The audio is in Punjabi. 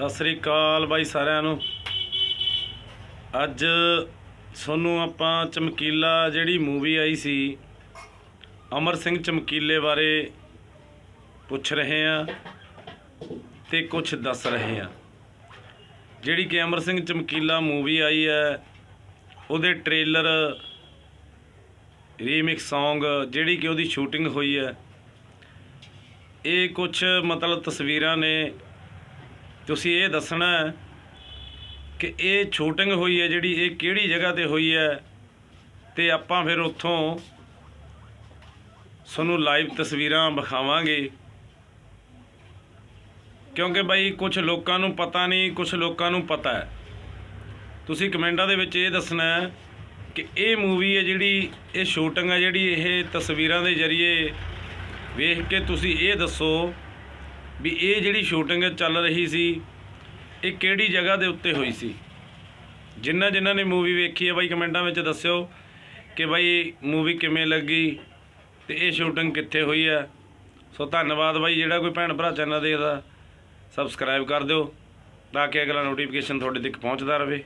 ਸਤਿ ਸ੍ਰੀ ਅਕਾਲ ਬਾਈ ਸਾਰਿਆਂ ਨੂੰ। ਅੱਜ ਤੁਹਾਨੂੰ ਆਪਾਂ ਚਮਕੀਲਾ ਜਿਹੜੀ ਮੂਵੀ ਆਈ ਸੀ, ਅਮਰ ਸਿੰਘ ਚਮਕੀਲੇ ਬਾਰੇ ਪੁੱਛ ਰਹੇ ਆ ਤੇ ਕੁਝ ਦੱਸ ਰਹੇ ਆ ਜਿਹੜੀ ਕਿ ਅਮਰ ਸਿੰਘ ਚਮਕੀਲਾ ਮੂਵੀ ਆਈ ਹੈ, ਉਹਦੇ ਟ੍ਰੇਲਰ ਰੀਮਿਕਸ Song ਜਿਹੜੀ ਕਿ ਉਹਦੀ ਸ਼ੂਟਿੰਗ ਹੋਈ ਹੈ, ਇਹ ਕੁਝ ਮਤਲਬ ਤਸਵੀਰਾਂ ਨੇ ਤੁਸੀਂ ਇਹ ਦੱਸਣਾ ਕਿ ਇਹ ਸ਼ੂਟਿੰਗ ਹੋਈ ਹੈ ਜਿਹੜੀ ਇਹ ਕਿਹੜੀ ਜਗ੍ਹਾ ਤੇ ਹੋਈ ਹੈ ਤੇ ਆਪਾਂ ਫਿਰ ਉੱਥੋਂ ਤੁਹਾਨੂੰ ਲਾਈਵ ਤਸਵੀਰਾਂ ਵਿਖਾਵਾਂਗੇ। ਕਿਉਂਕਿ ਬਾਈ ਕੁਝ ਲੋਕਾਂ ਨੂੰ ਪਤਾ ਨਹੀਂ ਕੁਝ ਲੋਕਾਂ ਨੂੰ ਪਤਾ ਹੈ। ਤੁਸੀਂ ਕਮੈਂਟਾਂ ਦੇ ਵਿੱਚ ਇਹ ਦੱਸਣਾ ਹੈ ਕਿ ਇਹ ਮੂਵੀ ਹੈ ਜਿਹੜੀ, ਇਹ ਸ਼ੂਟਿੰਗ ਹੈ ਜਿਹੜੀ ਇਹ ਤਸਵੀਰਾਂ ਦੇ ਜ਼ਰੀਏ ਵੇਖ ਕੇ ਤੁਸੀਂ ਇਹ ਦੱਸੋ ਵੀ ਇਹ ਜਿਹੜੀ ਸ਼ੂਟਿੰਗ ਚੱਲ ਰਹੀ ਸੀ, ਇਹ ਕਿਹੜੀ ਜਗ੍ਹਾ ਦੇ ਉੱਤੇ ਹੋਈ ਸੀ? ਜਿਨ੍ਹਾਂ ਜਿਨ੍ਹਾਂ ਨੇ ਮੂਵੀ ਵੇਖੀ ਹੈ, ਬਾਈ ਕਮੈਂਟਾਂ ਵਿੱਚ ਦੱਸਿਓ ਕਿ ਬਾਈ ਮੂਵੀ ਕਿਵੇਂ ਲੱਗੀ ਤੇ ਇਹ ਸ਼ੂਟਿੰਗ ਕਿੱਥੇ ਹੋਈ ਹੈ? ਸੋ ਧੰਨਵਾਦ ਬਾਈ, ਜਿਹੜਾ ਕੋਈ ਭੈਣ ਭਰਾ ਚੈਨਲ ਦੇਖਦਾ ਸਬਸਕ੍ਰਾਈਬ ਕਰ ਦਿਓ ਤਾਂ ਕਿ ਅਗਲਾ ਨੋਟੀਫਿਕੇਸ਼ਨ ਤੁਹਾਡੇ ਤੱਕ ਪਹੁੰਚਦਾ ਰਹੇ।